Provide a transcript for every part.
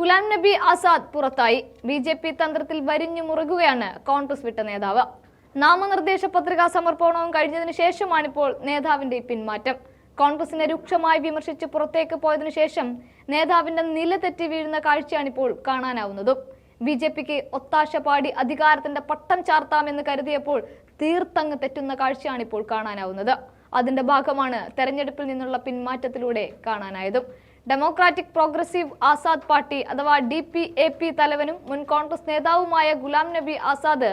ഗുലാം നബി ആസാദ് പുറത്തായി. B J P തന്ത്രത്തിൽ വരിഞ്ഞു മുറുകുകയാണ് കോൺഗ്രസ് വിട്ട നേതാവ്. നാമനിർദ്ദേശ പത്രികാ സമർപ്പണവും കഴിഞ്ഞതിനു ശേഷമാണിപ്പോൾ നേതാവിന്റെ പിന്മാറ്റം. കോൺഗ്രസിനെ രൂക്ഷമായി വിമർശിച്ച് പുറത്തേക്ക് പോയതിനു ശേഷം നേതാവിന്റെ നില തെറ്റി വീഴുന്ന കാഴ്ചയാണിപ്പോൾ കാണാനാവുന്നതും. ബി ജെ പിക്ക് ഒത്താശ പാടി അധികാരത്തിന്റെ പട്ടം ചാർത്താമെന്ന് കരുതിയപ്പോൾ തീർത്തങ്ങ് തെറ്റുന്ന കാഴ്ചയാണിപ്പോൾ കാണാനാവുന്നത്. അതിന്റെ ഭാഗമാണ് തെരഞ്ഞെടുപ്പിൽ നിന്നുള്ള പിന്മാറ്റത്തിലൂടെ കാണാനായതും. ഡെമോക്രാറ്റിക് പ്രോഗ്രസീവ് ആസാദ് പാർട്ടി അഥവാ ഡി പി എ പി തലവനും മുൻ കോൺഗ്രസ് നേതാവുമായ ഗുലാം നബി ആസാദ്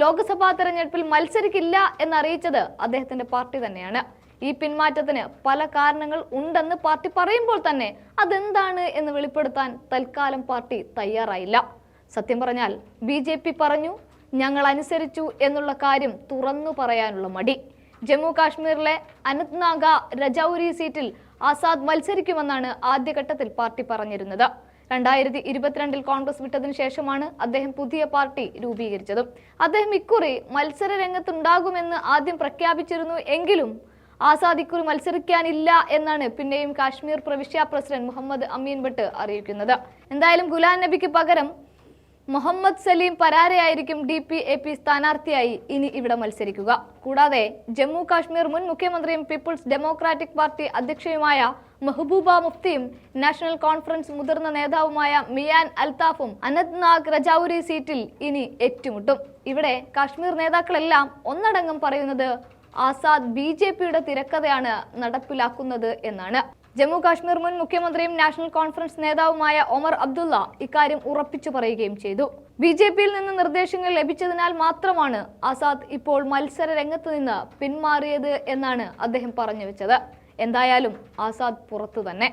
ലോക്സഭാ തെരഞ്ഞെടുപ്പിൽ മത്സരിക്കില്ല എന്നറിയിച്ചത് അദ്ദേഹത്തിന്റെ പാർട്ടി തന്നെയാണ്. ഈ പിന്മാറ്റത്തിന് പല കാരണങ്ങൾ ഉണ്ടെന്ന് പാർട്ടി പറയുമ്പോൾ തന്നെ അതെന്താണ് എന്ന് വെളിപ്പെടുത്താൻ തൽക്കാലം പാർട്ടി തയ്യാറായില്ല. സത്യം പറഞ്ഞാൽ ബി ജെ പി പറഞ്ഞു ഞങ്ങൾ അനുസരിച്ചു എന്നുള്ള കാര്യം തുറന്നു പറയാനുള്ള മടി. ജമ്മു കാശ്മീരിലെ അനന്ത്നാഗ രജൌരി സീറ്റിൽ ആസാദ് മത്സരിക്കുമെന്നാണ് ആദ്യഘട്ടത്തിൽ പാർട്ടി പറഞ്ഞിരുന്നത്. രണ്ടായിരത്തി ഇരുപത്തിരണ്ടിൽ കോൺഗ്രസ് വിട്ടതിനു ശേഷമാണ് അദ്ദേഹം പുതിയ പാർട്ടി രൂപീകരിച്ചതും. അദ്ദേഹം ഇക്കുറി മത്സര രംഗത്തുണ്ടാകുമെന്ന് ആദ്യം പ്രഖ്യാപിച്ചിരുന്നു എങ്കിലും ആസാദ് ഇക്കുറി മത്സരിക്കാനില്ല എന്നാണ് പിന്നെയും കാശ്മീർ പ്രവിശ്യ പ്രസിഡന്റ് മുഹമ്മദ് അമീൻ ഭട്ട് അറിയിക്കുന്നത്. എന്തായാലും ഗുലാം നബിക്ക് പകരം മുഹമ്മദ് സലീം പരാരയായിരിക്കും ഡി പി എ പി സ്ഥാനാർത്ഥിയായി ഇനി ഇവിടെ മത്സരിക്കുക. കൂടാതെ ജമ്മു കാശ്മീർ മുൻ മുഖ്യമന്ത്രിയും പീപ്പിൾസ് ഡെമോക്രാറ്റിക് പാർട്ടി അധ്യക്ഷയുമായ മെഹബൂബ മുഫ്തിയും നാഷണൽ കോൺഫറൻസ് മുതിർന്ന നേതാവുമായ മിയാൻ അൽതാഫും അനന്ത്നാഗ് രജൌരി സീറ്റിൽ ഇനി ഏറ്റുമുട്ടും. ഇവിടെ കാശ്മീർ നേതാക്കളെല്ലാം ഒന്നടങ്കം പറയുന്നത് ആസാദ് ബി ജെ പിയുടെ തിരക്കഥയാണ് നടപ്പിലാക്കുന്നത് എന്നാണ്. ജമ്മു കാശ്മീർ മുൻ മുഖ്യമന്ത്രിയും നാഷണൽ കോൺഫറൻസ് നേതാവുമായ ഒമർ അബ്ദുള്ള ഇക്കാര്യം ഉറപ്പിച്ചു പറയുകയും ചെയ്തു. ബി ജെ പിയിൽ നിന്ന് നിർദ്ദേശങ്ങൾ ലഭിച്ചതിനാൽ മാത്രമാണ് ആസാദ് ഇപ്പോൾ മത്സര രംഗത്ത് നിന്ന് പിന്മാറിയത് എന്നാണ് അദ്ദേഹം പറഞ്ഞു വെച്ചത്. എന്തായാലും ആസാദ് പുറത്തു തന്നെ.